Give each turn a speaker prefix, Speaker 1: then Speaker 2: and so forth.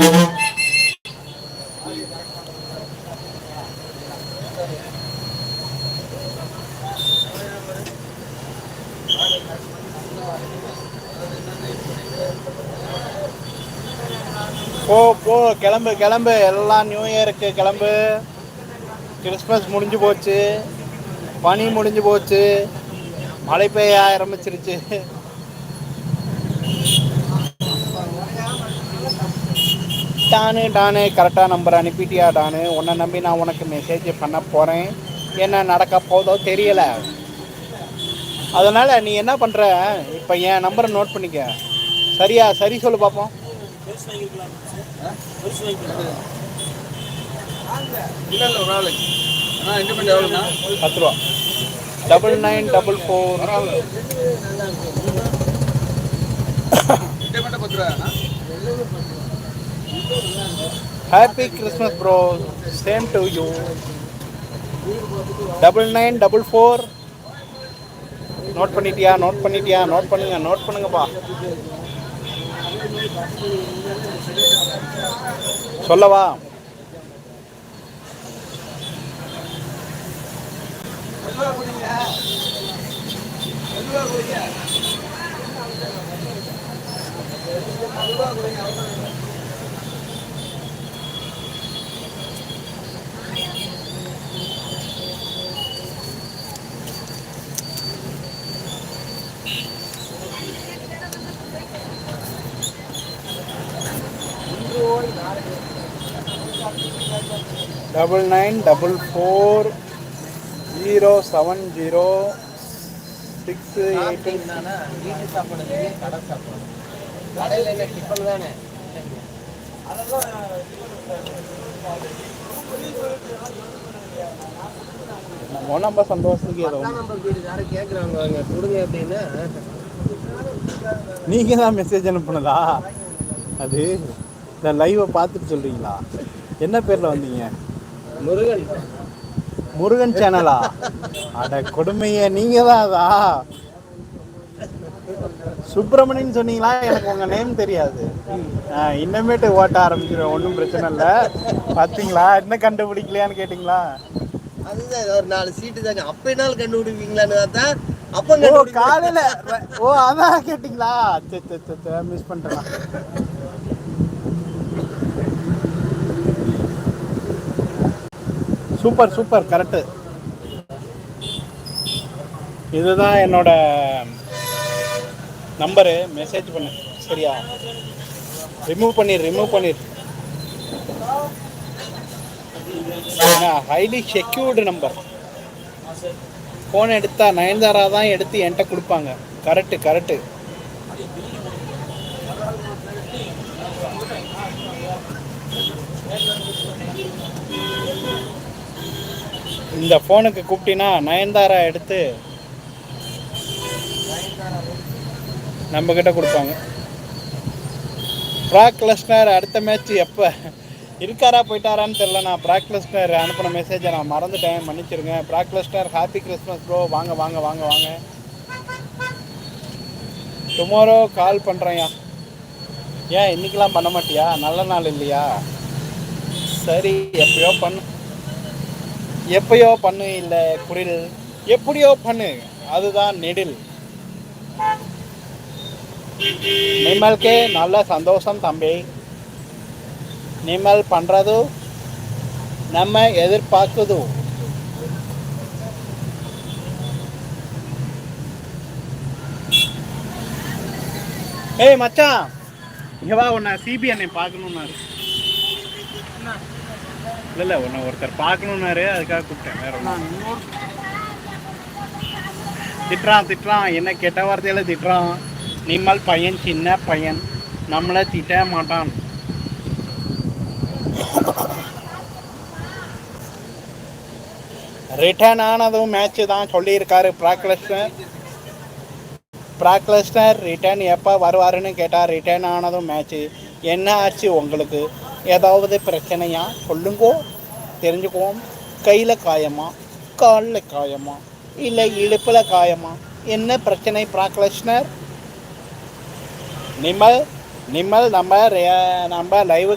Speaker 1: போ போ கிளம்பு கிளம்பு. எல்லாம் நியூ இயருக்கு கிளம்பு. கிறிஸ்மஸ் முடிஞ்சு போச்சு. பனி முடிஞ்சு போச்சு. மழை பெய்ய ஆரம்பிச்சிருச்சு. டானு டானு கரெக்டாக நம்பர் அனுப்பிட்டியா டானு உன்னை நம்பி நான் உனக்கு மெசேஜ் பண்ண போகிறேன் என்ன நடக்க போதோ தெரியலை. அதனால் நீ என்ன பண்ணுற இப்போ என் நம்பரை நோட் பண்ணிக்க. சரியா? சரி சொல்லு பார்ப்போம் பத்து ரூபா. டபுள் நைன் டபுள் ஃபோர்
Speaker 2: பத்து ரூபா.
Speaker 1: Happy Christmas bro same to you double nine double four note பண்ணிட்டியா நோட் பண்ணிட்டியா நோட் பண்ணுங்க நோட் பண்ணுங்கப்பா. சொல்லவா? Double nine double four zero seven zero six eight
Speaker 3: என்னன்னா வீட்டு சாப்பாடு கடை சாப்பாடு. கடையில் என்ன டிஃபன் தானே?
Speaker 1: நம்ம சந்தோஷத்துக்கு ஏதோ
Speaker 3: நம்பர் வீடு யாரும் கேட்குறாங்க அவங்க கொடுங்க அப்படின்னா
Speaker 1: நீங்கள் தான் மெசேஜ் அனுப்புனதா? அது இந்த லைவை பார்த்துட்டு சொல்கிறீங்களா என்ன பேரில் வந்தீங்க?
Speaker 3: முருகன்.
Speaker 1: முருகன் சேனலா? அட கொடுமையே நீங்கள் தான் அதா? சுப்பிரமணியன் சொன்னீங்களா? எனக்கு உங்கள் நேம் தெரியாது. இன்னமேட்டு ஓட்ட ஆரம்பிச்சிடும் ஒன்றும் பிரச்சனை இல்லை. பார்த்தீங்களா என்ன கண்டுபிடிக்கலையான்னு கேட்டிங்களா?
Speaker 3: அதுதான் ஒரு நாலு சீட்டு தாங்க. அப்ப என்னால் கண்டுபிடிப்பீங்களான்னு பார்த்தா அப்ப
Speaker 1: காலையில். ஓ அதான் கேட்டிங்களா? மிஸ் பண்ணிட்டேன்? சூப்பர் சூப்பர் கரெக்டு இதுதான் என்னோட நம்பரு மெசேஜ் பண்ணு. சரியா? ரிமூவ் பண்ணிடு ரிமூவ் பண்ணிடு ஹைலி செக்யூர்டு நம்பர் ஃபோன் எடுத்தா நயன்தாரா தான் எடுத்து என்கிட்ட கொடுப்பாங்க. கரெக்டு கரெக்டு இந்த ஃபோனுக்கு கூப்பிட்டினா நயன்தாரா எடுத்து நம்ம கிட்ட கொடுப்பாங்க. ப்ராக் லெஸ்னர் அடுத்த மேட்ச் எப்போ? இருக்காரா போயிட்டாரான்னு தெரில நான் ப்ராக் லெஸ்னர் அனுப்பின மெசேஜை நான் மறந்துட்டேன். மன்னிச்சிருங்க. Brock Lesnar happy Christmas bro வாங்க வாங்க வாங்க வாங்க. டுமாரோ கால் பண்ணுறேன்யா ஏன் இன்னைக்கெலாம் பண்ண மாட்டியா? நல்ல நாள் இல்லையா? சரி எப்பயோ பண்ணு. எப்பயோ பண்ணு இல்லை குரில் எப்படியோ பண்ணு அதுதான் நெடில். நிமல்கே நல்ல சந்தோஷம் தம்பி. நிமல் பண்ணுறது நம்ம எதிர்பார்க்குது. ஏய் மச்சான் இங்க வா உன்னை சிபிஎன்ஐ பார்க்கணுன்னாரு இல்லை இல்லை உன்னை ஒருத்தர் பார்க்கணுன்னாரு அதுக்காக கூப்பிட்டேன் வேற ஒன்றும் திட்டுறான் திட்டுறான் என்ன கெட்ட வார்த்தையில திட்டுறான். நிம்மல் பையன் சின்ன பையன். நம்மளை திட்ட மாட்டான். ரிட்டர்ன் ஆனதும் மேட்ச் தான் சொல்லியிருக்காரு பிராக்லஸ்னர் பிராக்லஸ்னர் ரிட்டர்ன் எப்போ வருவாருன்னு கேட்டால் ரிட்டர்ன் ஆனதும் மேட்ச்சு என்ன ஆச்சு உங்களுக்கு? ஏதாவது பிரச்சனையா சொல்லுங்கோ. தெரிஞ்சுக்குவோம். கையில் காயமா? காலில் காயமா? இல்லை இடுப்பில் காயமா? என்ன பிரச்சனை பிராக்லஸ்னர் நிமல் நிமல் நம்ம ரே- நம்ம லைவு